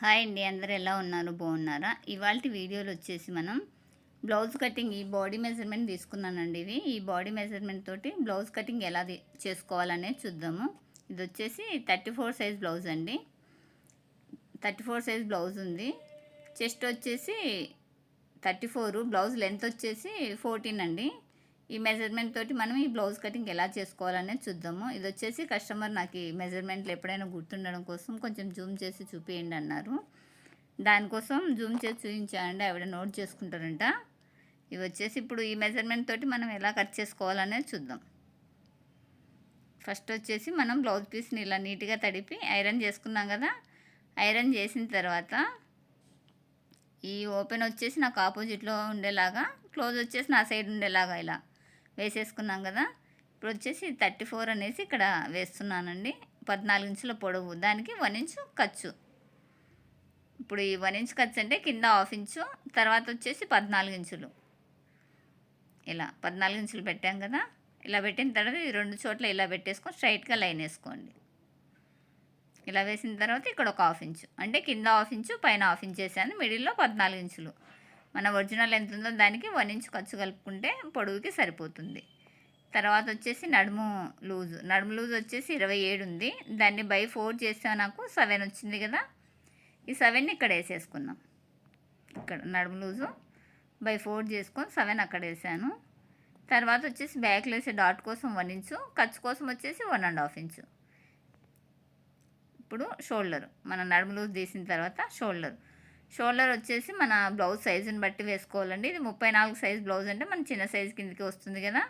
Hi అండి అందరు ఎలా ఉన్నారు? బాగున్నారా? ఇవాళ వీడియోలు వచ్చేసి మనం బ్లౌజ్ కటింగ్ ఈ బాడీ మెజర్మెంట్ తీసుకున్నానండి ఇది ఈ బాడీ మెజర్మెంట్ తోటి బ్లౌజ్ కటింగ్ ఎలా చేసుకోవాలనేది చూద్దాము. ఇది వచ్చేసి థర్టీ ఫోర్ సైజ్ బ్లౌజ్ అండి. థర్టీ ఫోర్ సైజ్ బ్లౌజ్ ఉంది. చెస్ట్ వచ్చేసి థర్టీ ఫోర్ బ్లౌజ్ లెంత్ వచ్చేసి ఫోర్టీన్ అండి. ఈ మెజర్మెంట్ తోటి మనం ఈ బ్లౌజ్ కటింగ్ ఎలా చేసుకోవాలనేది చూద్దాము. ఇది వచ్చేసి కస్టమర్ నాకు ఈ మెజర్మెంట్లు ఎప్పుడైనా గుర్తుండడం కోసం కొంచెం జూమ్ చేసి చూపియండి అన్నారు. దానికోసం జూమ్ చేసి చూపించాలండి ఆవిడ నోట్ చేసుకుంటారంట. ఇవి వచ్చేసి ఇప్పుడు ఈ మెజర్మెంట్ తోటి మనం ఎలా కట్ చేసుకోవాలనేది చూద్దాం. ఫస్ట్ వచ్చేసి మనం బ్లౌజ్ పీస్ని ఇలా నీట్గా తడిపి ఐరన్ చేసుకున్నాం కదా. ఐరన్ చేసిన తర్వాత ఈ ఓపెన్ వచ్చేసి నాకు ఆపోజిట్లో ఉండేలాగా క్లోజ్ వచ్చేసి నా సైడ్ ఉండేలాగా ఇలా వేసేసుకున్నాం కదా. ఇప్పుడు వచ్చేసి థర్టీ ఫోర్ అనేసి ఇక్కడ వేస్తున్నానండి. పద్నాలుగు ఇంచుల పొడవు. దానికి వన్ ఇంచు ఖర్చు. ఇప్పుడు ఈ వన్ ఇంచ్ ఖర్చు అంటే కింద హాఫ్ ఇంచు తర్వాత వచ్చేసి పద్నాలుగు ఇంచులు. ఇలా పద్నాలుగు ఇంచులు పెట్టాం కదా. ఇలా పెట్టిన తర్వాత ఈ రెండు చోట్ల ఇలా పెట్టేసుకొని స్ట్రైట్గా లైన్ వేసుకోండి. ఇలా వేసిన తర్వాత ఇక్కడ ఒక హాఫ్ ఇంచు. అంటే కింద హాఫ్ ఇంచు పైన హాఫ్ ఇంచ్ వేసాను. మిడిల్లో పద్నాలుగు ఇంచులు. మన ఒరిజినల్ ఎంత ఉందో దానికి వన్ ఇంచ్ ఖర్చు కలుపుకుంటే పొడవుకి సరిపోతుంది. తర్వాత వచ్చేసి నడుము లూజు. నడుము లూజ్ వచ్చేసి ఇరవై ఏడు ఉంది. దాన్ని బై ఫోర్ చేస్తే నాకు సెవెన్ వచ్చింది కదా. ఈ సెవెన్ని ఇక్కడ వేసేసుకున్నాం ఇక్కడ నడుము లూజు బై ఫోర్ చేసుకొని సెవెన్ అక్కడ వేసాను. తర్వాత వచ్చేసి బ్యాక్లో వేసే డాట్ కోసం వన్ ఇంచు ఖర్చు కోసం వచ్చేసి వన్ అండ్ హాఫ్ ఇంచు. ఇప్పుడు షోల్డర్. మన నడుము లూజ్ తీసిన తర్వాత షోల్డర్. షోల్డర్ వచ్చేసి మన బ్లౌజ్ సైజుని బట్టి వేసుకోవాలండి. ఇది ముప్పై నాలుగు సైజ్ బ్లౌజ్ అంటే మన చిన్న సైజు కిందకి వస్తుంది కదా.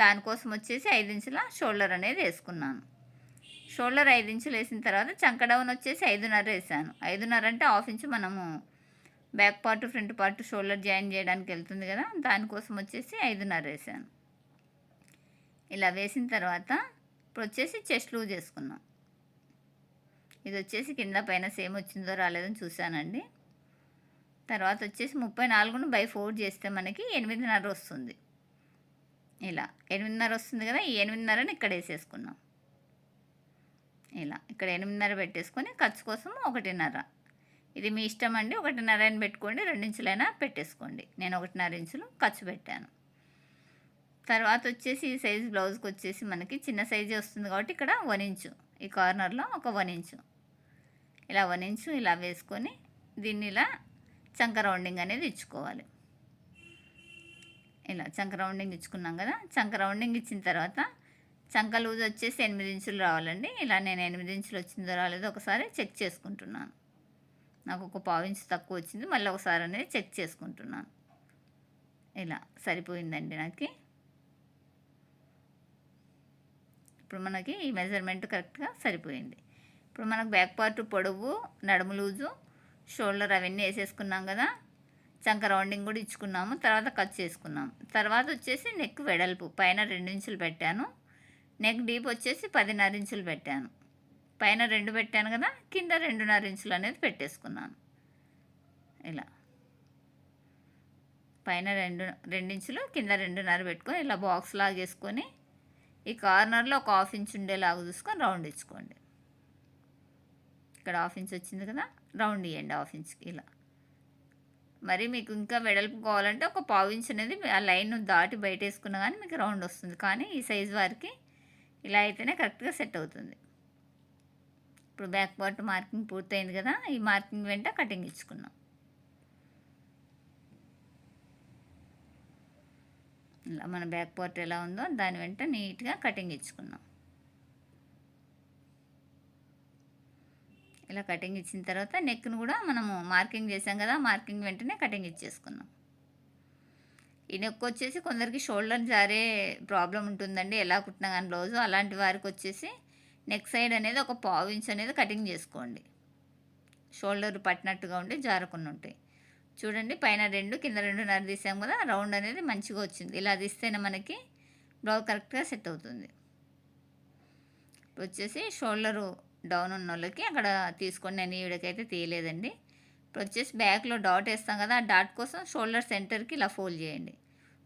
దానికోసం వచ్చేసి ఐదు ఇంచుల షోల్డర్ అనేది వేసుకున్నాను. షోల్డర్ ఐదు ఇంచులు వేసిన తర్వాత చంక డౌన్ వచ్చేసి ఐదున్నర వేసాను. ఐదున్నర అంటే హాఫ్ ఇంచు మనము back part front part shoulder join చేయడానికి వెళ్తుంది కదా. దానికోసం వచ్చేసి ఐదున్నర వేసాను. ఇలా వేసిన తర్వాత ఇప్పుడు వచ్చేసి చెస్ట్ లూజ్ చేసుకున్నాం ఇది వచ్చేసి కింద పైన సేమ్ వచ్చిందో రాలేదని చూశానండి. తర్వాత వచ్చేసి ముప్పై నాలుగును బై ఫోర్ చేస్తే మనకి ఎనిమిదిన్నర వస్తుంది. ఇలా ఎనిమిదిన్నర వస్తుంది కదా ఈ ఎనిమిదిన్నరని ఇక్కడ వేసేసుకున్నాం. ఇలా ఇక్కడ ఎనిమిదిన్నర పెట్టేసుకొని ఖర్చు కోసం ఒకటిన్నర. ఇది మీ ఇష్టం అండి ఒకటిన్నర అని పెట్టుకోండి రెండించులైనా పెట్టేసుకోండి. నేను ఒకటిన్నర ఇంచులు ఖర్చు పెట్టాను. తర్వాత వచ్చేసి ఈ సైజ్ బ్లౌజ్కి వచ్చేసి మనకి చిన్న సైజే వస్తుంది కాబట్టి ఇక్కడ వన్ ఇంచు. ఈ కార్నర్లో ఒక వన్ ఇంచు. ఇలా వన్ ఇంచు ఇలా వేసుకొని దీన్ని ఇలా చంక రౌండింగ్ అనేది ఇచ్చుకోవాలి. ఇలా చంక రౌండింగ్ ఇచ్చుకున్నాం కదా చంక రౌండింగ్ ఇచ్చిన తర్వాత చంక లూజ్ వచ్చేసి ఎనిమిది ఇంచులు రావాలండి. ఇలా నేను ఎనిమిది ఇంచులు వచ్చిందో రాలేదో ఒకసారి చెక్ చేసుకుంటున్నాను. నాకు ఒక పావు ఇంచు తక్కువ వచ్చింది మళ్ళీ ఒకసారి అనేది చెక్ చేసుకుంటున్నాను. ఇలా సరిపోయిందండి నాకు. ఇప్పుడు మనకి ఈ మెజర్మెంట్ కరెక్ట్గా సరిపోయింది. ఇప్పుడు మనకు బ్యాక్ పార్ట్ పొడవు నడుము లూజు షోల్డర్ అవన్నీ వేసేసుకున్నాం కదా. చంక రౌండింగ్ కూడా ఇచ్చుకున్నాము. తర్వాత కట్ చేసుకున్నాం. తర్వాత వచ్చేసి నెక్ వెడల్పు పైన రెండు ఇంచులు పెట్టాను. నెక్ డీప్ వచ్చేసి పదిన్నర ఇంచులు పెట్టాను. పైన రెండు పెట్టాను కదా కింద రెండున్నర ఇంచులు అనేది పెట్టేసుకున్నాను. ఇలా. పైన రెండు రెండించులు కింద రెండున్నర పెట్టుకొని ఇలా బాక్స్ లాగేసుకొని ఈ కార్నర్లో ఒక హాఫ్ ఇంచ్ ఉండేలాగా చూసుకొని రౌండ్ ఇచ్చుకోండి. ఇక్కడ హాఫ్ ఇంచ్ వచ్చింది కదా రౌండ్ ఇవ్వండి హాఫ్ ఇంచ్కి ఇలా. మరి మీకు ఇంకా వెడల్పు కావాలంటే ఒక పావు ఇంచ్ అనేది ఆ లైన్ దాటి బయట వేసుకున్నా కానీ మీకు రౌండ్ వస్తుంది. కానీ ఈ సైజ్ వారికి ఇలా అయితేనే కరెక్ట్గా సెట్ అవుతుంది. ఇప్పుడు బ్యాక్ పార్ట్ మార్కింగ్ పూర్తయింది కదా ఈ మార్కింగ్ వెంట కటింగ్ ఇచ్చుకున్నాం. ఇలా మన బ్యాక్ పార్ట్ ఎలా ఉందో దాని వెంట నీట్గా కటింగ్ ఇచ్చుకున్నాం. ఇలా కటింగ్ ఇచ్చిన తర్వాత నెక్ను కూడా మనము మార్కింగ్ చేసాం కదా మార్కింగ్ వెంటనే కటింగ్ ఇచ్చేసుకున్నాం ఈ నెక్ వచ్చేసి కొందరికి షోల్డర్ జారే ప్రాబ్లం ఉంటుందండి ఎలా కుట్టినా కానీ బ్లౌజు అలాంటి వారికి వచ్చేసి నెక్ సైడ్ అనేది ఒక పావు ఇంచ్ అనేది కటింగ్ చేసుకోండి. షోల్డర్ పట్టినట్టుగా ఉండి జారకుండా ఉంటాయి. చూడండి పైన రెండు కింద రెండున్నర తీసాం కదా రౌండ్ అనేది మంచిగా వచ్చింది. ఇలా తీస్తేనే మనకి బ్లౌజ్ కరెక్ట్గా సెట్ అవుతుంది. ఇప్పుడు వచ్చేసి షోల్డరు డౌన్ ఉన్న వాళ్ళకి అక్కడ తీసుకొని నేను ఈవిడకైతే తీయలేదండి. ఇప్పుడు వచ్చేసి బ్యాక్లో డాట్ వేస్తాం కదా ఆ డాట్ కోసం షోల్డర్ సెంటర్కి ఇలా ఫోల్డ్ చేయండి.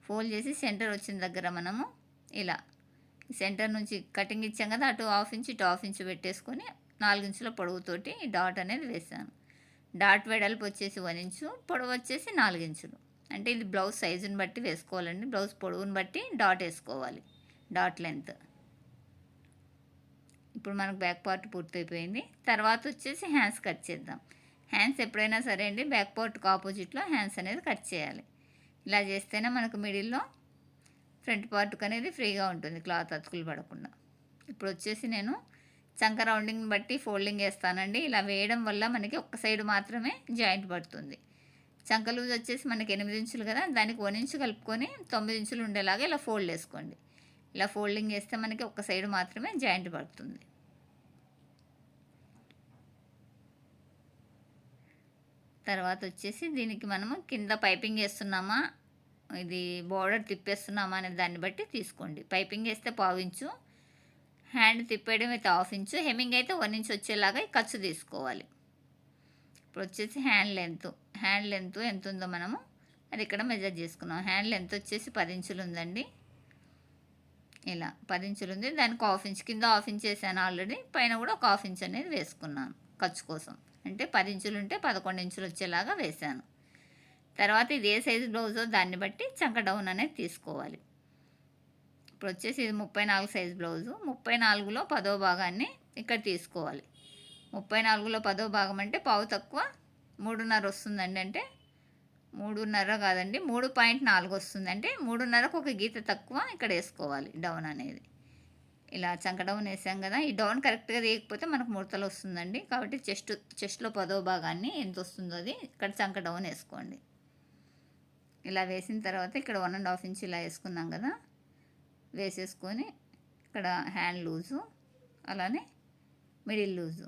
ఫోల్డ్ చేసి సెంటర్ వచ్చిన దగ్గర మనము ఇలా సెంటర్ నుంచి కటింగ్ ఇచ్చాం కదా అటు హాఫ్ ఇంచ్ ఇటు హాఫ్ ఇంచ్ పెట్టేసుకొని నాలుగించుల పొడవుతోటి ఈ డాట్ అనేది వేసాను డాట్ వెడల్పు వచ్చేసి వన్ ఇంచు పొడవు వచ్చేసి నాలుగించులు అంటే ఇది బ్లౌజ్ సైజుని బట్టి వేసుకోవాలండి బ్లౌజ్ పొడవుని బట్టి డాట్ వేసుకోవాలి డాట్ లెంత్. ఇప్పుడు మనకు బ్యాక్ పార్ట్ పూర్తయిపోయింది. తర్వాత వచ్చేసి హ్యాండ్స్ కట్ చేద్దాం. హ్యాండ్స్ ఎప్పుడైనా సరే అండి బ్యాక్ పార్ట్కి ఆపోజిట్లో హ్యాండ్స్ అనేది కట్ చేయాలి. ఇలా చేస్తేనే మనకు మిడిల్లో ఫ్రంట్ పార్ట్కి అనేది ఫ్రీగా ఉంటుంది క్లాత్ అతుకులు పడకుండా. ఇప్పుడు వచ్చేసి నేను చంక రౌండింగ్ని బట్టి ఫోల్డింగ్ వేస్తానండి. ఇలా వేయడం వల్ల మనకి ఒక్క సైడ్ మాత్రమే జాయింట్ పడుతుంది. చంక లూజ్ వచ్చేసి మనకి ఎనిమిది ఇంచులు కదా దానికి వన్ ఇంచు కలుపుకొని తొమ్మిది ఇంచులు ఉండేలాగా ఇలా ఫోల్డ్ వేసుకోండి. ఇలా ఫోల్డింగ్ వేస్తే మనకి ఒక్క సైడ్ మాత్రమే జాయింట్ పడుతుంది. తర్వాత వచ్చేసి దీనికి మనము కింద పైపింగ్ వేస్తున్నామా? ఇది బోర్డర్ తిప్పేస్తున్నామా అనే దాన్ని బట్టి తీసుకోండి. పైపింగ్ వేస్తే పావించు హ్యాండ్ తిప్పేయడం అయితే హాఫ్ ఇంచు హెమ్మింగ్ అయితే వన్ ఇంచ్ వచ్చేలాగా ఈ ఖర్చు తీసుకోవాలి. ఇప్పుడు వచ్చేసి హ్యాండ్ లెంత్ హ్యాండ్ లెంత్ ఎంత ఉందో మనము అది ఇక్కడ మెజర్ చేసుకున్నాం. హ్యాండ్ లెంత్ వచ్చేసి పది ఇంచులు ఉందండి ఇలా పది ఇంచులు ఉంది దానికి హాఫ్ ఇంచ్ కింద హాఫ్ ఇంచ్ వేసాను ఆల్రెడీ. పైన కూడా ఒక హాఫ్ ఇంచ్ అనేది వేసుకున్నాను ఖర్చు కోసం. అంటే పది ఇంచులు ఉంటే పదకొండు ఇంచులు వచ్చేలాగా వేసాను తర్వాత ఇది ఏ సైజు బ్లౌజో దాన్ని బట్టి చంక డౌన్ అనేది తీసుకోవాలి. ఇప్పుడు వచ్చేసి ఇది ముప్పై నాలుగు సైజు బ్లౌజు. ముప్పై నాలుగులో పదో భాగాన్ని ఇక్కడ తీసుకోవాలి. ముప్పై నాలుగులో పదో భాగం అంటే పావు తక్కువ మూడున్నర వస్తుందండి అంటే మూడున్నర కాదండి మూడు పాయింట్ నాలుగు వస్తుందంటే మూడున్నరకు ఒక గీత తక్కువ ఇక్కడ వేసుకోవాలి డౌన్ అనేది. ఇలా చంక డౌన్ వేసాం కదా ఈ డౌన్ కరెక్ట్గా తీయకపోతే మనకు ముడతలు వస్తుందండి. కాబట్టి చెస్ట్ చెస్ట్లో పదో భాగాన్ని ఎంత వస్తుందో అది ఇక్కడ చంక డౌన్ వేసుకోండి ఇలా వేసిన తర్వాత ఇక్కడ వన్ అండ్ హాఫ్ ఇంచ్ ఇలా వేసుకున్నాం కదా వేసేసుకొని ఇక్కడ హ్యాండ్ లూజు అలానే మిడిల్ లూజు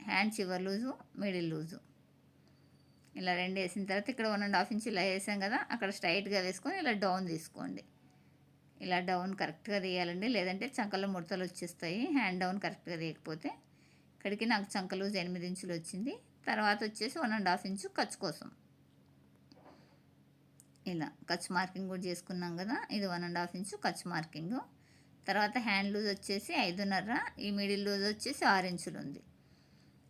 హ్యాండ్ చివర్ లూజు మిడిల్ లూజు ఇలా రెండు వేసిన తర్వాత ఇక్కడ వన్ అండ్ హాఫ్ ఇంచ్ ఇలా వేసాం కదా అక్కడ స్ట్రైట్గా వేసుకొని ఇలా డౌన్ తీసుకోండి. ఇలా డౌన్ కరెక్ట్గా తీయాలండి. లేదంటే చంకలో ముడతలు వచ్చేస్తాయి. హ్యాండ్ డౌన్ కరెక్ట్గా తీయకపోతే ఇక్కడికి నాకు చంక లూజ్ ఎనిమిది ఇంచులు వచ్చింది. తర్వాత వచ్చేసి వన్ అండ్ హాఫ్ ఇంచు ఖర్చు కోసం. ఇలా ఖర్చు మార్కింగ్ కూడా చేసుకున్నాం కదా. ఇది వన్ అండ్ హాఫ్ ఇంచు ఖర్చు మార్కింగ్. తర్వాత హ్యాండ్ లూజ్ వచ్చేసి ఐదున్నర ఈ మిడిల్ లూజ్ వచ్చేసి ఆరు ఇంచులు ఉంది.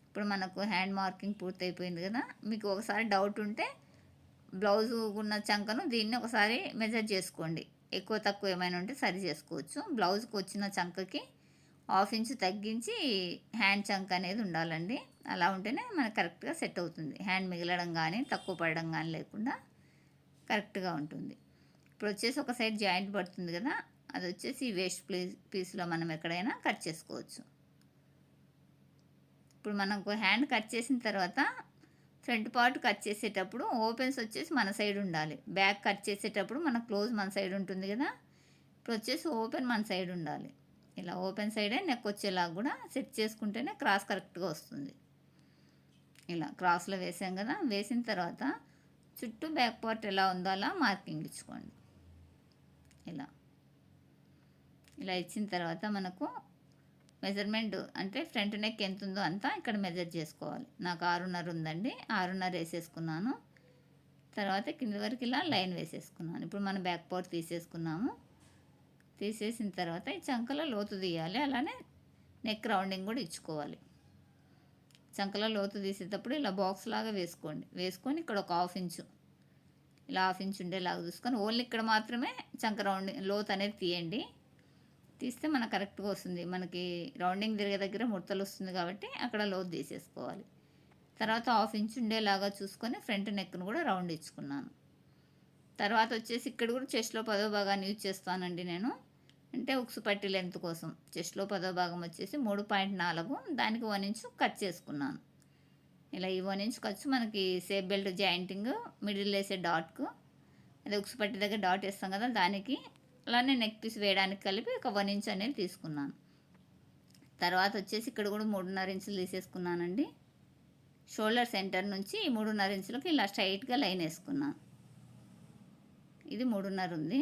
ఇప్పుడు మనకు హ్యాండ్ మార్కింగ్ పూర్తయిపోయింది కదా. మీకు ఒకసారి డౌట్ ఉంటే బ్లౌజ్ ఉన్న చంకను దీన్ని ఒకసారి మెజర్ చేసుకోండి. ఎక్కువ తక్కువ ఏమైనా ఉంటే సరి చేసుకోవచ్చు. బ్లౌజ్కి వచ్చిన చంకకి హాఫ్ ఇంచ్ తగ్గించి హ్యాండ్ చంక్ అనేది ఉండాలండి. అలా ఉంటేనే మనకు కరెక్ట్గా సెట్ అవుతుంది. హ్యాండ్ మిగలడం కానీ తక్కువ పడడం కానీ లేకుండా కరెక్ట్గా ఉంటుంది. ఇప్పుడు వచ్చేసి ఒక సైడ్ జాయింట్ పడుతుంది కదా అది వచ్చేసి వేస్ట్ ప్లీజ్ పీస్లో మనం ఎక్కడైనా కట్ చేసుకోవచ్చు. ఇప్పుడు మనకు హ్యాండ్ కట్ చేసిన తర్వాత ఫ్రంట్ పార్ట్ కట్ చేసేటప్పుడు ఓపెన్స్ వచ్చేసి మన సైడ్ ఉండాలి. బ్యాక్ కట్ చేసేటప్పుడు మన క్లోజ్ మన సైడ్ ఉంటుంది కదా? ఇప్పుడు వచ్చేసి ఓపెన్ మన సైడ్ ఉండాలి. ఇలా ఓపెన్ సైడే నెక్ వచ్చేలాగా కూడా సెట్ చేసుకుంటేనే క్రాస్ కరెక్ట్గా వస్తుంది. ఇలా క్రాస్లో వేసాం కదా? వేసిన తర్వాత చుట్టూ బ్యాక్ పార్ట్ ఎలా ఉందో అలా మార్కింగ్ ఇచ్చుకోండి. ఇలా. ఇలా ఇచ్చిన తర్వాత మనకు మెజర్మెంట్ అంటే ఫ్రంట్ నెక్ ఎంత ఉందో అంతా ఇక్కడ మెజర్ చేసుకోవాలి. నాకు ఆరున్నర ఉందండి. ఆరున్నర వేసేసుకున్నాను. తర్వాత కింద వరకు ఇలా లైన్ వేసేసుకున్నాను. ఇప్పుడు మనం బ్యాక్ పార్ట్ తీసేసుకున్నాము. తీసేసిన తర్వాత ఈ చంకలో లోతు తీయాలి. అలానే నెక్ రౌండింగ్ కూడా ఇచ్చుకోవాలి. చంకలో లోతు తీసేటప్పుడు ఇలా బాక్స్ లాగా వేసుకోండి. వేసుకొని ఇక్కడ ఒక హాఫ్ ఇంచు ఇలా హాఫ్ ఇంచ్ ఉండేలాగా చూసుకొని ఓన్లీ ఇక్కడ మాత్రమే చంక రౌండింగ్ లోతు అనేది తీయండి. తీస్తే మనకు కరెక్ట్గా వస్తుంది. మనకి రౌండింగ్ తిరిగే దగ్గర ముడతలు వస్తుంది కాబట్టి అక్కడ లోతు తీసేసుకోవాలి. తర్వాత హాఫ్ ఇంచ్ ఉండేలాగా చూసుకొని ఫ్రంట్ నెక్ను కూడా రౌండ్ ఇచ్చుకున్నాను. తర్వాత వచ్చేసి ఇక్కడ కూడా చెస్ట్లో పదో భాగాన్ని యూజ్ చేస్తానండి నేను. అంటే ఉక్సు పట్టి లెంత్ కోసం. చెస్ట్లో పదో భాగం వచ్చేసి మూడు పాయింట్ నాలుగు దానికి వన్ ఇంచ్ కట్ చేసుకున్నాను. ఇలా ఈ వన్ ఇంచ్ ఖర్చు మనకి సేఫ్ బెల్ట్ జాయింటింగ్ మిడిల్ వేసే డాట్కు అదే ఉక్సు పట్టి దగ్గర డాట్ వేస్తాం కదా దానికి అలానే నెక్ పీస్ వేయడానికి కలిపి ఒక వన్ ఇంచ్ అనేది తీసుకున్నాను. తర్వాత వచ్చేసి ఇక్కడ కూడా మూడున్నర ఇంచులు తీసేసుకున్నానండి. షోల్డర్ సెంటర్ నుంచి మూడున్నర ఇంచులకు ఇలా స్ట్రైట్గా లైన్ వేసుకున్నాను. ఇది మూడున్నర ఉంది.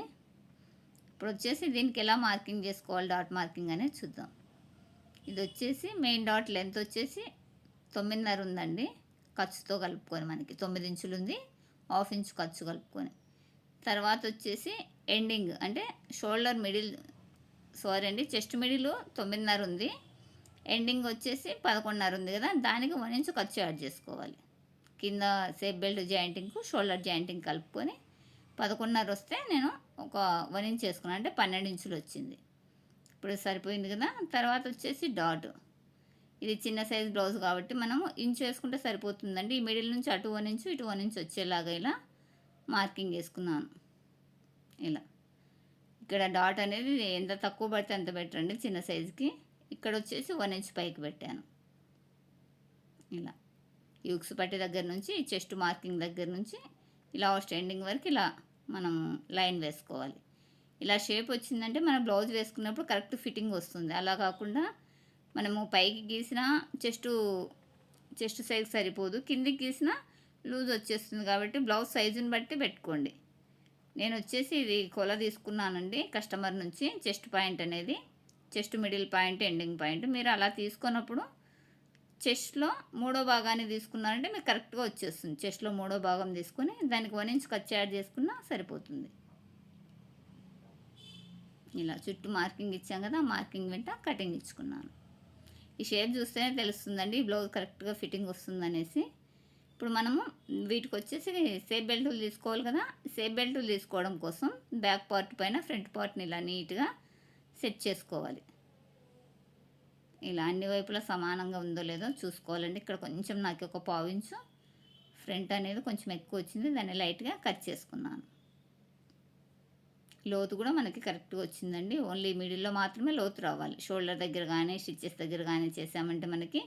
ఇప్పుడు వచ్చేసి దీనికి ఎలా మార్కింగ్ చేసుకోవాలి? డాట్ మార్కింగ్ అనేది చూద్దాం. ఇది వచ్చేసి మెయిన్ డాట్ లెంత్ వచ్చేసి తొమ్మిదిన్నర ఉందండి. ఖర్చుతో కలుపుకొని మనకి తొమ్మిది ఇంచులు ఉంది. హాఫ్ ఇంచు ఖర్చు కలుపుకొని. తర్వాత వచ్చేసి ఎండింగ్ అంటే షోల్డర్ మిడిల్ సారీ అండి చెస్ట్ మిడిల్ తొమ్మిదిన్నర ఉంది. ఎండింగ్ వచ్చేసి పదకొండున్నర ఉంది కదా దానికి వన్ ఇంచ్ ఖర్చు యాడ్ చేసుకోవాలి. కింద సేఫ్ బెల్ట్ జాయింటింగ్కు షోల్డర్ జాయింటింగ్ కలుపుకొని పదకొండున్నర వస్తే నేను ఒక వన్ ఇంచ్ వేసుకున్నాను అంటే పన్నెండు ఇంచులు వచ్చింది. ఇప్పుడు సరిపోయింది కదా తర్వాత వచ్చేసి డాట్. ఇది చిన్న సైజ్ బ్లౌజ్ కాబట్టి మనము ఇంచు వేసుకుంటే సరిపోతుందండి. ఈ మిడిల్ నుంచి అటు వన్ ఇంచు ఇటు వన్ ఇంచు వచ్చేలాగా ఇలా మార్కింగ్ వేసుకున్నాను ఇలా. ఇక్కడ డాట్ అనేది ఎంత తక్కువ పడితే అంత బెటర్ అండి చిన్న సైజుకి. ఇక్కడ వచ్చేసి వన్ ఇంచ్ పైకి పెట్టాను. ఇలా. యూక్స్ పట్టి దగ్గర నుంచి చెస్ట్ మార్కింగ్ దగ్గర నుంచి ఇలా స్టాండింగ్ వరకు ఇలా మనం లైన్ వేసుకోవాలి. ఇలా షేప్ వచ్చిందంటే మనం బ్లౌజ్ వేసుకున్నప్పుడు కరెక్ట్ ఫిట్టింగ్ వస్తుంది. అలా కాకుండా మనము పైకి గీసిన చెస్ట్ చెస్ట్ సైజ్ సరిపోదు. కిందికి గీసిన లూజ్ వచ్చేస్తుంది కాబట్టి బ్లౌజ్ సైజుని బట్టి పెట్టుకోండి. నేను వచ్చేసి ఇది కొల తీసుకున్నానండి కస్టమర్ నుంచి చెస్ట్ పాయింట్ అనేది chest middle point ending point. మీరు అలా తీసుకున్నప్పుడు చెస్ట్లో మూడో భాగాన్ని తీసుకున్నారంటే మీకు కరెక్ట్గా వచ్చేస్తుంది. చెస్ట్లో మూడో భాగం తీసుకొని దానికి వన్ ఇంచ్ ఖర్చు యాడ్ చేసుకున్నా సరిపోతుంది. ఇలా చుట్టూ మార్కింగ్ ఇచ్చాం కదా మార్కింగ్ వెంట కటింగ్ ఇచ్చుకున్నాను. ఈ షేప్ చూస్తేనే తెలుస్తుందండి ఈ బ్లౌజ్ కరెక్ట్గా ఫిట్టింగ్ వస్తుందనేసి. ఇప్పుడు మనము వీటికి వచ్చేసి సేఫ్ బెల్టులు తీసుకోవాలి కదా. సేఫ్ బెల్టులు తీసుకోవడం కోసం బ్యాక్ పార్ట్ పైన ఫ్రంట్ పార్ట్ని ఇలా నీట్గా సెట్ చేసుకోవాలి. ఇలా అన్ని వైపులా సమానంగా ఉందో లేదో చూసుకోవాలండి. ఇక్కడ కొంచెం నాకు ఒక పావించు ఫ్రంట్ అనేది కొంచెం ఎక్కువ వచ్చింది. దాన్ని లైట్గా కట్ చేసుకున్నాను. లోతు కూడా మనకి కరెక్ట్గా వచ్చిందండి. ఓన్లీ మిడిల్లో మాత్రమే లోతు రావాలి. షోల్డర్ దగ్గర కానీ స్టిచ్చెస్ దగ్గర కానీ చేసామంటే మనకి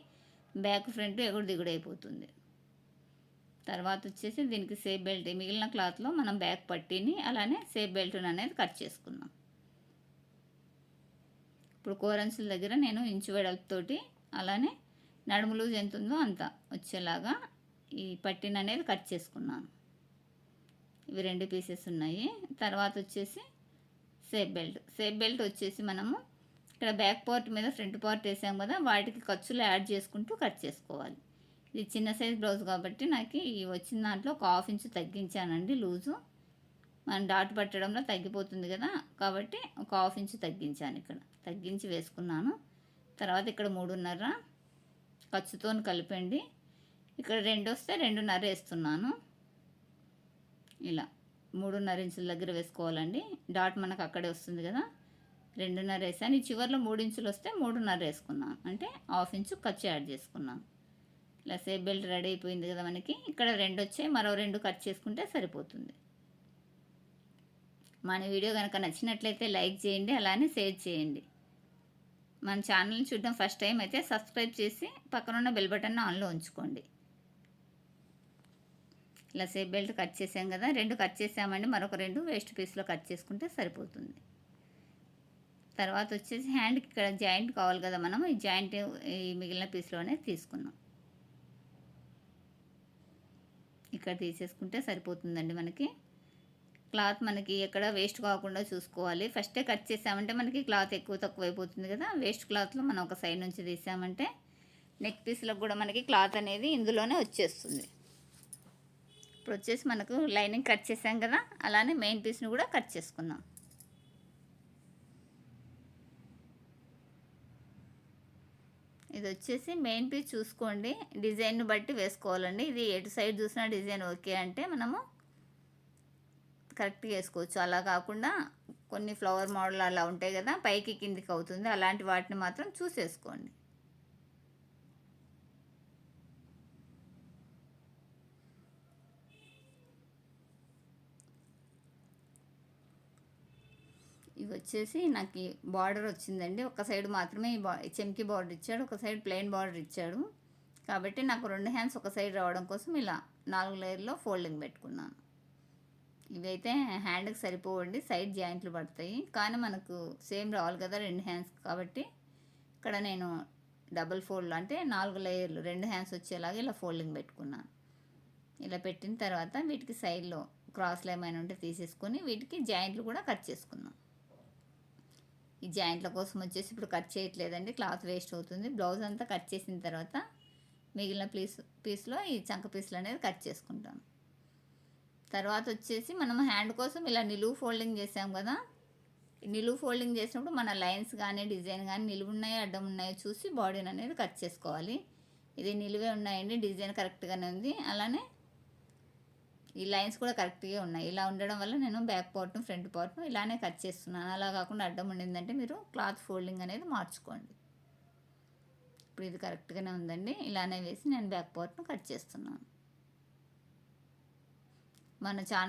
బ్యాక్ ఫ్రంట్ ఎగుడు దిగుడు అయిపోతుంది. తర్వాత వచ్చేసి దీనికి సేఫ్ బెల్ట్ మిగిలిన క్లాత్లో మనం బ్యాక్ పట్టీని అలానే సేఫ్ బెల్ట్ అనేది కట్ చేసుకుందాం. ఇప్పుడు కోరన్సుల దగ్గర నేను ఇంచు వెడల్పుతోటి అలానే నడుము లూజ్ ఎంత ఉందో అంత వచ్చేలాగా ఈ పట్టీని అనేది కట్ చేసుకున్నాను. ఇవి రెండు పీసెస్ ఉన్నాయి. తర్వాత వచ్చేసి సేఫ్ బెల్ట్. సేఫ్ బెల్ట్ వచ్చేసి మనము ఇక్కడ బ్యాక్ పార్ట్ మీద ఫ్రంట్ పార్ట్ వేసాం కదా వాటికి ఖర్చులు యాడ్ చేసుకుంటూ కట్ చేసుకోవాలి. ఇది చిన్న సైజ్ బ్లౌజ్ కాబట్టి నాకు ఈ వచ్చిన దాంట్లో ఒక హాఫ్ ఇంచ్ తగ్గించానండి లూజు మనం డాట్ పట్టడంలో తగ్గిపోతుంది కదా కాబట్టి ఒక హాఫ్ ఇంచ్ తగ్గించాను ఇక్కడ. తగ్గించి వేసుకున్నాను. తర్వాత ఇక్కడ మూడున్నర ఖర్చుతో కలిపండి. ఇక్కడ రెండు వస్తే రెండున్నర వేస్తున్నాను. ఇలా మూడున్నర ఇంచుల దగ్గర వేసుకోవాలండి. డాట్ మనకు అక్కడే వస్తుంది కదా. రెండున్నర వేసాను. ఈ చివరిలో మూడు ఇంచులు వస్తే మూడున్నర వేసుకున్నాను. అంటే హాఫ్ ఇంచు ఖర్చు యాడ్ చేసుకున్నాను. ఇలా సేఫ్ బెల్ట్ రెడీ అయిపోయింది కదా మనకి ఇక్కడ రెండు వచ్చాయి మరో రెండు కట్ చేసుకుంటే సరిపోతుంది. మన వీడియో కనుక నచ్చినట్లయితే లైక్ చేయండి అలానే షేర్ చేయండి. మన ఛానల్ని చూడడం ఫస్ట్ టైం అయితే సబ్స్క్రైబ్ చేసి పక్కనున్న బెల్ బటన్ ఆన్లో ఉంచుకోండి. ఇలా సేఫ్ బెల్ట్ కట్ చేసాం కదా రెండు కట్ చేసామండి మరొక రెండు వేస్ట్ పీస్లో కట్ చేసుకుంటే సరిపోతుంది. తర్వాత వచ్చేసి హ్యాండ్కి ఇక్కడ జాయింట్ కావాలి కదా మనం ఈ జాయింట్ ఈ మిగిలిన పీస్లోనే తీసుకున్నాం ఇక్కడ తీసేసుకుంటే సరిపోతుందండి మనకి. క్లాత్ మనకి ఎక్కడ వేస్ట్ కాకుండా చూసుకోవాలి. ఫస్టే కట్ చేసామంటే మనకి క్లాత్ ఎక్కువ తక్కువ అయిపోతుంది కదా. వేస్ట్ క్లాత్లో మనం ఒక సైడ్ నుంచి తీసామంటే నెక్ పీస్లకు కూడా మనకి క్లాత్ అనేది ఇందులోనే వచ్చేస్తుంది. ఇప్పుడు వచ్చేసి మనకు లైనింగ్ కట్ చేసాం కదా. అలానే మెయిన్ పీస్ని కూడా కట్ చేసుకుందాం. ఇది వచ్చేసి మెయిన్ పీస్ చూసుకోండి డిజైన్ బట్టి వేసుకోవాలండి. ఇది ఎటు సైడ్ చూసినా డిజైన్ ఓకే అంటే మనము కరెక్ట్గా వేసుకోవచ్చు. అలా కాకుండా కొన్ని ఫ్లవర్ మోడల్ అలా ఉంటాయి కదా పైకి కిందికి అవుతుంది. అలాంటి వాటిని మాత్రం చూసేసుకోండి. ఇవి వచ్చేసి నాకు బార్డర్ వచ్చిందండి. ఒక సైడ్ మాత్రమే ఈ బా చెంకి బార్డర్ ఇచ్చాడు ఒక సైడ్ ప్లెయిన్ బార్డర్ ఇచ్చాడు. కాబట్టి నాకు రెండు హ్యాండ్స్ ఒక సైడ్ రావడం కోసం ఇలా నాలుగు లేయర్లో ఫోల్డింగ్ పెట్టుకున్నాను. ఇవైతే హ్యాండ్కి సరిపోవండి సైడ్ జాయింట్లు పడతాయి. కానీ మనకు సేమ్ రావాలి కదా రెండు హ్యాండ్స్ కాబట్టి ఇక్కడ నేను డబుల్ ఫోల్డ్ అంటే నాలుగు లేయర్లు రెండు హ్యాండ్స్ వచ్చేలాగా ఇలా ఫోల్డింగ్ పెట్టుకున్నాను. ఇలా పెట్టిన తర్వాత వీటికి సైడ్లో క్రాస్లు ఏమైనా ఉంటే తీసేసుకొని వీటికి జాయింట్లు కూడా కట్ చేసుకున్నాం ఈ జాయింట్ల కోసం వచ్చేసి ఇప్పుడు కట్ చేయట్లేదండి క్లాత్ వేస్ట్ అవుతుంది. బ్లౌజ్ అంతా కట్ చేసిన తర్వాత మిగిలిన పీస్ పీస్లో ఈ చంక పీసులు అనేది కట్ చేసుకుంటాం. తర్వాత వచ్చేసి మనం హ్యాండ్ కోసం ఇలా నిలువు ఫోల్డింగ్ చేసాం కదా నిలువు ఫోల్డింగ్ చేసినప్పుడు మన లైన్స్ కానీ డిజైన్ కానీ నిలువు ఉన్నాయో అడ్డం ఉన్నాయో చూసి బాడీని అనేది కట్ చేసుకోవాలి. ఇది నిలువే ఉన్నాయండి డిజైన్ కరెక్ట్గానే ఉంది. అలానే ఈ లైన్స్ కూడా కరెక్ట్గా ఉన్నాయి. ఇలా ఉండడం వల్ల నేను బ్యాక్ పార్ట్ను ఫ్రంట్ పార్ట్ను ఇలానే కట్ చేస్తున్నాను. అలా కాకుండా అడ్డం ఉండిందంటే మీరు క్లాత్ ఫోల్డింగ్ అనేది మార్చుకోండి. ఇప్పుడు ఇది కరెక్ట్గానే ఉందండి. ఇలానే వేసి నేను బ్యాక్ పార్ట్ను కట్ చేస్తున్నాను. మన ఛానల్